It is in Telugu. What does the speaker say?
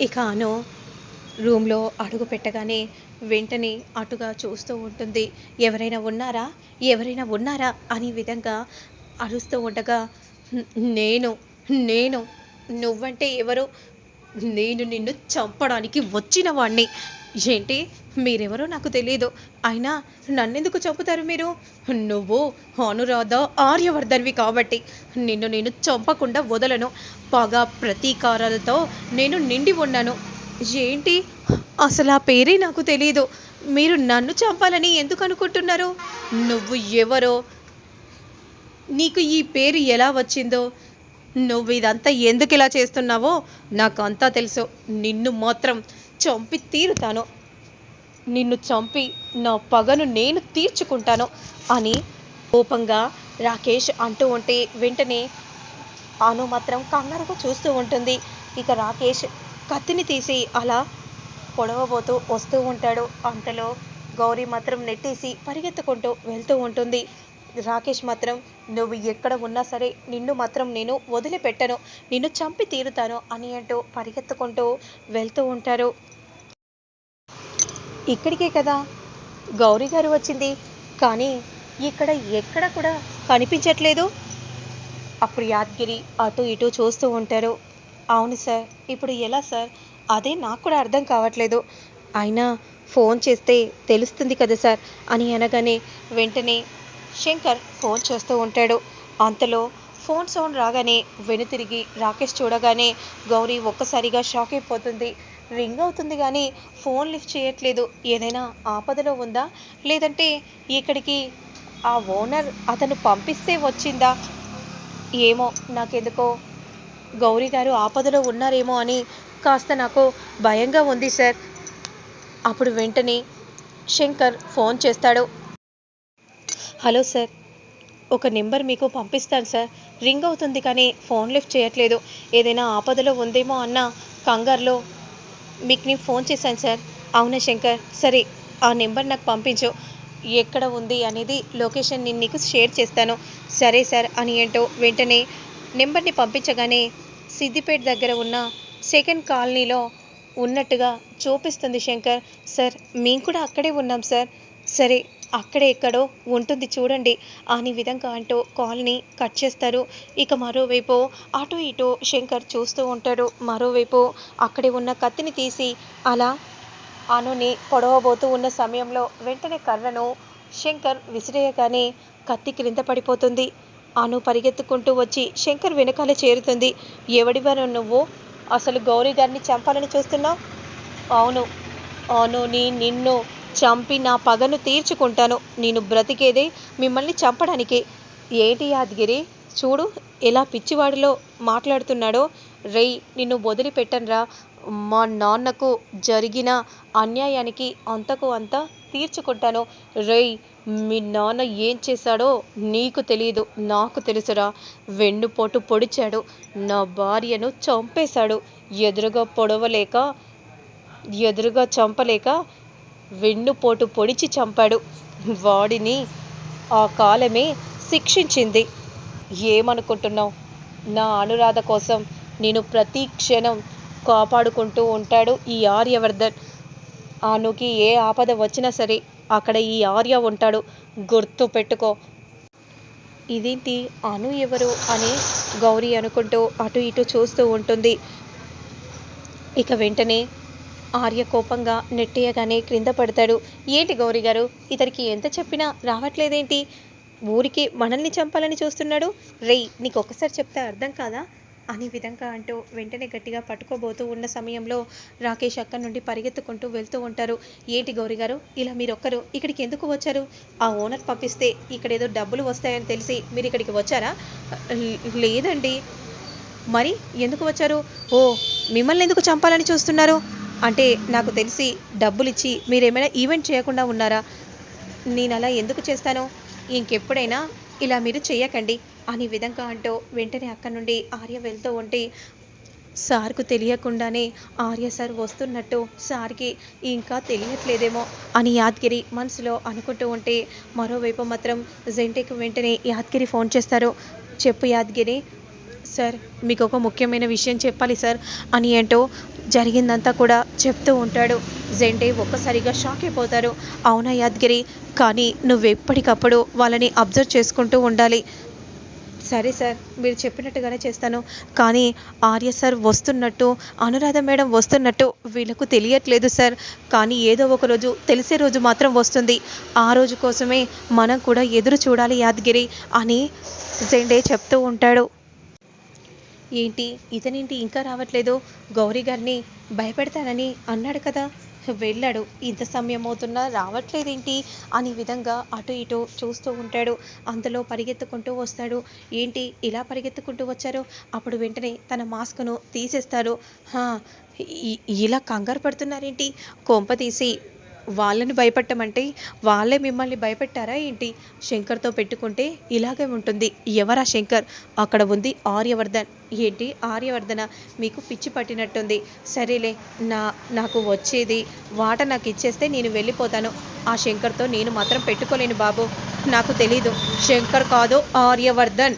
ఇక అను రూమ్లో అడుగు పెట్టగానే వెంటనే అటుగా చూస్తూ ఉంటుంది. ఎవరైనా ఉన్నారా? ఎవరైనా ఉన్నారా? అనే విధంగా అరుస్తూ ఉండగా నేను నేను నువ్వంటే ఎవరు? నేను నిన్ను చంపడానికి వచ్చిన వాణ్ణి ఏంటి? మీరెవరో నాకు తెలియదు అయినా నన్నెందుకు చంపుతారు మీరు? నువ్వు అనురాధ ఆర్యవర్ధన్వి కాబట్టి నిన్ను నేను చంపకుండా వదలను. పగ ప్రతీకారాలతో నేను నిండి ఉన్నాను. ఏంటి? అసలు ఆ పేరే నాకు తెలియదు మీరు నన్ను చంపాలని ఎందుకు అనుకుంటున్నారు? నువ్వు ఎవరో? నీకు ఈ పేరు ఎలా వచ్చిందో? నువ్వు ఇదంతా ఎందుకు ఇలా చేస్తున్నావో నాకు అంతా తెలుసు. నిన్ను మాత్రం చంపి తీరుతాను. నిన్ను చంపి నా పగను నేను తీర్చుకుంటాను అని కోపంగా రాకేష్ అంటూ ఉంటే వెంటనే అను మాత్రం కంగారుగా చూస్తూ ఉంటుంది. ఇక రాకేష్ కత్తిని తీసి అలా పొడవబోతూ వస్తూ ఉంటాడు. అంతలో గౌరీ మాత్రం నెట్టేసి పరిగెత్తుకుంటూ వెళ్తూ ఉంటుంది. రాకేష్ మాత్రం నువ్వు ఎక్కడ ఉన్నా సరే నిన్ను మాత్రం నేను వదిలిపెట్టను. నిన్ను చంపి తీరుతాను అని అంటూ పరిగెత్తుకుంటూ వెళ్తూ ఉంటారు. ఇక్కడికే కదా గౌరీ గారు వచ్చింది. కానీ ఇక్కడ ఎక్కడ కూడా కనిపించట్లేదు. అప్పుడు యాద్గిరి అటు ఇటు చూస్తూ ఉంటారు. అవును సార్ ఇప్పుడు ఎలా సార్? అదే నాకు కూడా అర్థం కావట్లేదు. అయినా ఫోన్ చేస్తే తెలుస్తుంది కదా సార్ అని అనగానే వెంటనే శంకర్ ఫోన్ చేస్తూ ఉంటాడు. అంతలో ఫోన్ సౌండ్ రాగానే వెనుతిరిగి రాకేష్ చూడగానే గౌరీ ఒక్కసారిగా షాక్ అయిపోతుంది. రింగ్ అవుతుంది కానీ ఫోన్ లిఫ్ట్ చేయట్లేదు. ఏదైనా ఆపదలో ఉందా? లేదంటే ఇక్కడికి ఆ ఓనర్ అతను పంపిస్తే వచ్చిందా? ఏమో నాకెందుకో. గౌరీ గారు ఆపదలో ఉన్నారేమో అని కాస్త నాకు భయంగా ఉంది సార్. అప్పుడు వెంటనే శంకర్ ఫోన్ చేస్తాడు. Hello sir. ఒక నెంబర్ మీకు పంపిస్తాను సార్. రింగ్ అవుతుంది కానీ ఫోన్ లిఫ్ట్ చేయట్లేదు. ఏదైనా ఆపదలో ఉందేమో అన్న కంగారులో మీకు నేను ఫోన్ చేశాను సార్. అవునా శంకర్? సరే ఆ నెంబర్ నాకు పంపించు. ఎక్కడ ఉంది అనేది లొకేషన్ నేను నీకు షేర్ చేస్తాను. సరే సార్ అని ఏంటో వెంటనే నెంబర్ని పంపించగానే సిద్దిపేట దగ్గర ఉన్న సెకండ్ కాలనీలో ఉన్నట్టుగా చూపిస్తుంది శంకర్. సార్ మేము కూడా అక్కడే ఉన్నాం సార్. సరే అక్కడే ఎక్కడో ఉంటుంది చూడండి. అని విధంగా అంటూ కాల్ని కట్ చేస్తారు. ఇక మరోవైపు అటు ఇటు శంకర్ చూస్తూ ఉంటాడు. మరోవైపు అక్కడే ఉన్న కత్తిని తీసి అలా అనుని పొడవబోతూ ఉన్న సమయంలో వెంటనే కర్రను శంకర్ విసిరేయగానే కత్తి క్రింద పడిపోతుంది. అను పరిగెత్తుకుంటూ వచ్చి శంకర్ వెనకాల చేరుతుంది. ఎవడివను నువ్వు? అసలు గౌరీ గారిని చంపాలని చూస్తున్నావు? అవును అవును నిన్ను చంపి నా పగను తీర్చుకుంటాను. నేను బ్రతికేదే మిమ్మల్ని చంపడానికే. ఏంటి యాదగిరి? చూడు ఎలా పిచ్చివాడిలో మాట్లాడుతున్నాడో. రేయ్ నిన్ను వదిలిపెట్టనురా. మా నాన్నకు జరిగిన అన్యాయానికి అంతకు అంత తీర్చుకుంటాను. రేయ్ మీ నాన్న ఏం చేశాడో నీకు తెలియదు నాకు తెలుసురా. వెన్నుపోటు పొడిచాడు. నా భార్యను చంపేశాడు. ఎదురుగా పొడవలేక ఎదురుగా చంపలేక వెన్నుపోటు పొడిచి చంపాడు. వాడిని ఆ కాలమే శిక్షించింది. ఏమనుకుంటున్నావు? నా అనురాధ కోసం నేను ప్రతి క్షణం కాపాడుకుంటూ ఉంటాడు ఈ ఆర్యవర్ధన్. ఆనుకి ఏ ఆపద వచ్చినా సరే అక్కడ ఈ ఆర్య ఉంటాడు. గుర్తు పెట్టుకో. ఇదేంటి? అను ఎవరు అని గౌరీ అనుకుంటూ అటు ఇటు చూస్తూ ఉంటుంది. ఇక వెంటనే ఆర్య కోపంగా నెట్టేయగానే క్రింద పడతాడు. ఏంటి గౌరీ గారు? ఇతనికి ఎంత చెప్పినా రావట్లేదేంటి? ఊరికి మనల్ని చంపాలని చూస్తున్నాడు? రేయ్ నీకు ఒక్కసారి చెప్తే అర్థం కాదా? అనే విధంగా అంటూ వెంటనే గట్టిగా పట్టుకోబోతూ ఉన్న సమయంలో రాకేష్ అక్కడి నుండి పరిగెత్తుకుంటూ వెళ్తూ ఉంటారు. ఏంటి గౌరీ గారు? ఇలా మీరు ఒక్కరు ఇక్కడికి ఎందుకు వచ్చారు? ఆ ఓనర్ పంపిస్తే ఇక్కడ ఏదో డబ్బులు వస్తాయని తెలిసి మీరు ఇక్కడికి వచ్చారా? లేదండి. మరి ఎందుకు వచ్చారు? ఓ మిమ్మల్ని ఎందుకు చంపాలని చూస్తున్నారు? అంటే నాకు తెలిసి డబ్బులు ఇచ్చి మీరేమైనా ఈవెంట్ చేయకుండా ఉన్నారా? నేను అలా ఎందుకు చేస్తాను? ఇంకెప్పుడైనా ఇలా మీరు చేయకండి అనే విధంగా అంటూ వెంటనే అక్కడి నుండి ఆర్య వెళ్తూ ఉంటే సార్కు తెలియకుండానే ఆర్య సార్ వస్తున్నట్టు సార్కి ఇంకా తెలియట్లేదేమో అని యాద్గిరి మనసులో అనుకుంటూ ఉంటే మరోవైపు మాత్రం జెంటేకి వెంటనే యాద్గిరి ఫోన్ చేస్తారు. చెప్పు యాద్గిరి సార్ మీకు ఒక ముఖ్యమైన విషయం చెప్పాలి సార్. అని ఏంటో జరిగిందంతా కూడా చెప్తూ ఉంటాడు. జెండే ఒక్కసారిగా షాక్ అయిపోతారు. అవునా యాద్గిరి? కానీ నువ్వు ఎప్పటికప్పుడు వాళ్ళని అబ్జర్వ్ చేసుకుంటూ ఉండాలి. సరే సార్ మీరు చెప్పినట్టుగానే చేస్తాను. కానీ ఆర్య సార్ వస్తున్నట్టు అనురాధ మేడం వస్తున్నట్టు వీళ్ళకు తెలియట్లేదు సార్. కానీ ఏదో ఒక రోజు తెలిసే రోజు మాత్రం వస్తుంది. ఆ రోజు కోసమే మనం కూడా ఎదురు చూడాలి యాదగిరి అని జెండే చెప్తూ ఉంటాడు. ఏంటి? ఇతనేంటి ఇంకా రావట్లేదు? గౌరీ గారిని భయపెడతానని అన్నాడు కదా. వెళ్ళాడు. ఇంత సమయం అవుతున్నా రావట్లేదేంటి? అని విధంగా అటు ఇటు చూస్తూ ఉంటాడు. అందులో పరిగెత్తుకుంటూ వస్తాడు. ఏంటి? ఇలా పరిగెత్తుకుంటూ వచ్చారు? అప్పుడు వెంటనే తన మాస్క్ను తీసేస్తారు. ఇలా కంగారు పడుతున్నారేంటి? కొంప తీసి వాళ్ళని భయపెట్టమంటే వాళ్ళే మిమ్మల్ని భయపెట్టారా ఏంటి? శంకర్తో పెట్టుకుంటే ఇలాగే ఉంటుంది. ఎవరా శంకర్? అక్కడ ఉంది ఆర్యవర్ధన్. ఏంటి? ఆర్యవర్ధన మీకు పిచ్చి పట్టినట్టుంది. సరేలే నా నాకు వచ్చేది. వాట నాకు ఇచ్చేస్తే నేను వెళ్ళిపోతాను. ఆ శంకర్తో నేను మాత్రం పెట్టుకోలేను బాబు. నాకు తెలీదు. శంకర్ కాదు ఆర్యవర్ధన్.